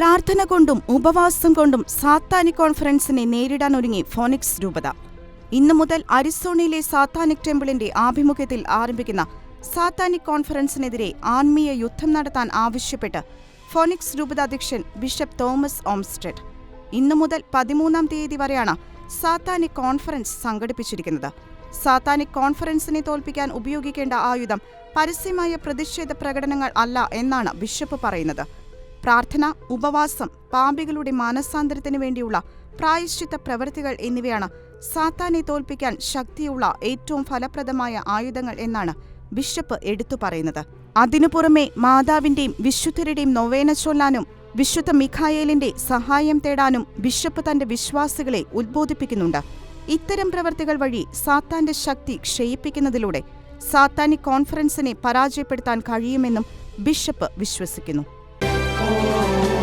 പ്രാർത്ഥന കൊണ്ടും ഉപവാസം കൊണ്ടും സാത്താനിക് കോൺഫറൻസിനെ നേരിടാൻ ഒരുങ്ങി ഫോണിക്സ് രൂപത. ഇന്നു മുതൽ അരിസോണയിലെ സാത്താനിക് ടെമ്പിളിന്റെ ആഭിമുഖ്യത്തിൽ ആരംഭിക്കുന്ന സാത്താനിക് കോൺഫറൻസിനെതിരെ ആത്മീയ യുദ്ധം നടത്താൻ ആവശ്യപ്പെട്ട് ഫോണിക്സ് രൂപത അധ്യക്ഷൻ ബിഷപ്പ് തോമസ് ഓംസ്റ്റഡ്. ഇന്നു മുതൽ പതിമൂന്നാം തീയതി വരെയാണ് സാത്താനിക് കോൺഫറൻസ് സംഘടിപ്പിച്ചിരിക്കുന്നത്. സാത്താനിക് കോൺഫറൻസിനെ തോൽപ്പിക്കാൻ ഉപയോഗിക്കേണ്ട ആയുധം പരസ്യമായ പ്രതിഷേധ പ്രകടനങ്ങൾ അല്ല എന്നാണ് ബിഷപ്പ് പറയുന്നത്. പ്രാർത്ഥന ഉപവാസം പാമ്പികളുടെ മാനസാന്തരത്തിനു വേണ്ടിയുള്ള പ്രായശ്ചിത്ത പ്രവൃത്തികൾ എന്നിവയാണ് സാത്താനെ തോൽപ്പിക്കാൻ ശക്തിയുള്ള ഏറ്റവും ഫലപ്രദമായ ആയുധങ്ങൾ എന്നാണ് ബിഷപ്പ് എടുത്തു പറയുന്നത്. അതിനു പുറമെ മാതാവിന്റെയും വിശുദ്ധരുടെയും നൊവേന ചൊല്ലാനും വിശുദ്ധ മിഖായേലിന്റെ സഹായം തേടാനും ബിഷപ്പ് തന്റെ വിശ്വാസികളെ ഉദ്ബോധിപ്പിക്കുന്നുണ്ട് ഇത്തരം പ്രവർത്തികൾ വഴി സാത്താന്റെ ശക്തി ക്ഷയിപ്പിക്കുന്നതിലൂടെ സാത്താനി കോൺഫറൻസിനെ പരാജയപ്പെടുത്താൻ കഴിയുമെന്നും ബിഷപ്പ് വിശ്വസിക്കുന്നു. oh.